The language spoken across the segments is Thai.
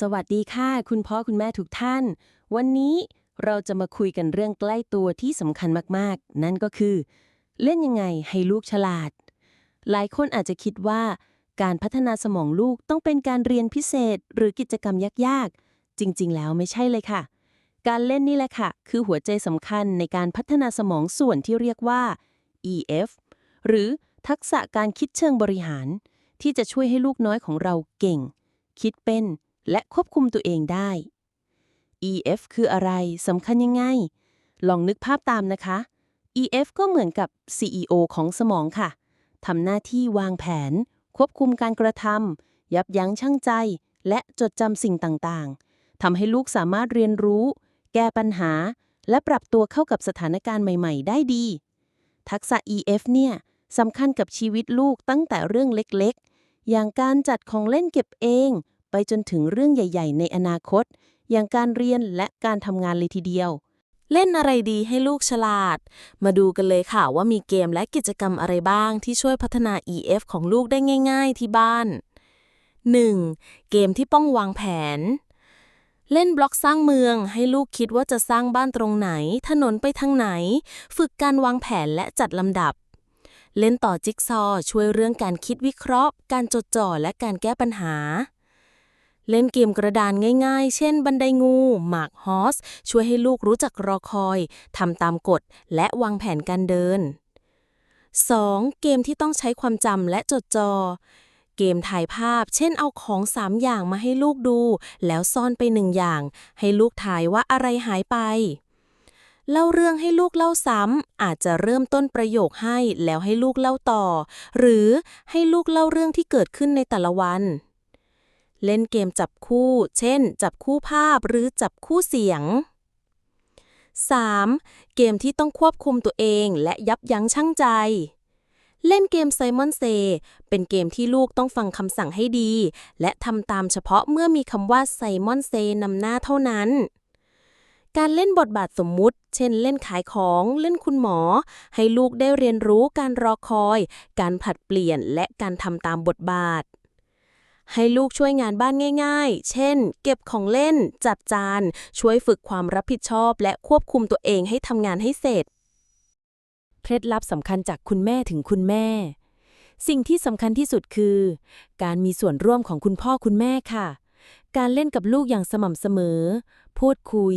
สวัสดีค่ะ คุณพ่อคุณแม่ทุกท่าน วันนี้เราจะมาคุยกันเรื่องใกล้ตัวที่สำคัญมากๆ นั่นก็คือ เล่นยังไงให้ลูกฉลาด หลายคนอาจจะคิดว่า การพัฒนาสมองลูกต้องเป็นการเรียนพิเศษ หรือกิจกรรมยากๆ จริงๆ แล้วไม่ใช่เลยค่ะ การเล่นนี่แหละค่ะ คือหัวใจสำคัญในการพัฒนาสมองส่วนที่เรียกว่า EF หรือทักษะการคิดเชิงบริหาร ที่จะช่วยให้ลูกน้อยของเราเก่ง คิดเป็น และควบคุมตัวเองได้ EF คืออะไรสำคัญยังไง ลองนึกภาพตามนะคะ EF ก็เหมือนกับ CEO ของสมองค่ะทำหน้าที่วางแผน ควบคุมการกระทำยับยั้งชั่งใจ และจดจำสิ่งต่างๆทำให้ลูกสามารถเรียนรู้ แก้ปัญหา และปรับตัวเข้ากับสถานการณ์ใหม่ ๆ ได้ดี ทักษะ EF เนี่ยสำคัญกับชีวิตลูกตั้งแต่เรื่องเล็กๆ อย่างการจัดของเล่นเก็บเอง ไปจนถึงเรื่องใหญ่ ๆ ในอนาคต อย่างการเรียนและการทำงานเลยทีเดียว เล่นอะไรดีให้ลูกฉลาด มาดูกันเลยค่ะว่ามีเกมและกิจกรรมอะไรบ้างที่ช่วยพัฒนา EF ของลูกได้ง่าย ๆ ที่บ้าน 1. เกมที่ป้องวางแผน เล่นบล็อกสร้างเมืองให้ลูกคิดว่าจะสร้างบ้านตรงไหน ถนนไปทางไหน ฝึกการวางแผนและจัดลำดับเล่นต่อจิ๊กซอว์ช่วยเรื่องการคิดวิเคราะห์ การจดจ่อและการแก้ปัญหา เล่นเกมกระดานง่ายๆ เช่นบันไดงู หมากฮอส ช่วยให้ลูกรู้จักรอคอย ทำตามกฎ และวางแผนการเดิน 2. เกมที่ต้องใช้ความจำและจดจอ่อเกมถ่ายภาพ เช่นเอาของ 3 อย่างมาให้ลูกดู แล้วซ่อนไปหนึ่งอย่าง ให้ลูกถ่ายว่าอะไรหายไป เล่าเรื่องให้ลูกเล่าซ้ำ อาจจะเริ่มต้นประโยคให้แล้วให้ลูกเล่าต่อ หรือให้ลูกเล่าเรื่องที่เกิดขึ้นในแต่ละวัน เล่นเกมจับคู่ เช่น จับคู่ภาพหรือจับคู่เสียง 3. เกมที่ต้องควบคุมตัวเองและยับยั้งชั่งใจ เล่นเกมไซมอนเซเป็นเกมที่ลูกต้องฟังคำสั่งให้ดี และทำตามเฉพาะเมื่อมีคำว่าไซมอนเซนำหน้าเท่านั้น การเล่นบทบาทสมมุติ เช่น เล่นขายของ เล่นคุณหมอ ให้ลูกได้เรียนรู้การรอคอย การผลัดเปลี่ยนและการทำตามบทบาท ให้ลูกช่วยงานบ้านง่ายๆ เช่น เก็บของเล่น จัดจาน ช่วยฝึกความรับผิดชอบ และควบคุมตัวเองให้ทำงานให้เสร็จ เคล็ดลับสำคัญจากคุณแม่ถึงคุณแม่ สิ่งที่สำคัญที่สุดคือ การมีส่วนร่วมของคุณพ่อคุณแม่ค่ะ การเล่นกับลูกอย่างสม่ำเสมอ พูดคุย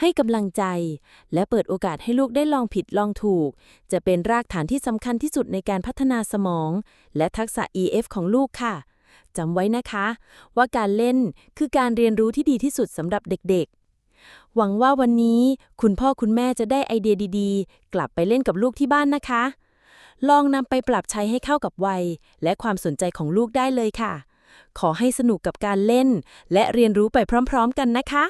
ให้กำลังใจ และเปิดโอกาสให้ลูกได้ลองผิดลองถูก จะเป็นรากฐานที่สำคัญที่สุดในการพัฒนาสมอง และทักษะ EF ของลูกค่ะ จำไว้นะคะ ว่าการเล่นคือการเรียนรู้ที่ดีที่สุดสำหรับเด็กๆ หวังว่าวันนี้คุณพ่อคุณแม่จะได้ไอเดียดีๆ กลับไปเล่นกับลูกที่บ้านนะคะ ลองนำไปปรับใช้ให้เข้ากับวัย และความสนใจของลูกได้เลยค่ะ ขอให้สนุกกับการเล่น และเรียนรู้ไปพร้อม ๆ กันนะคะ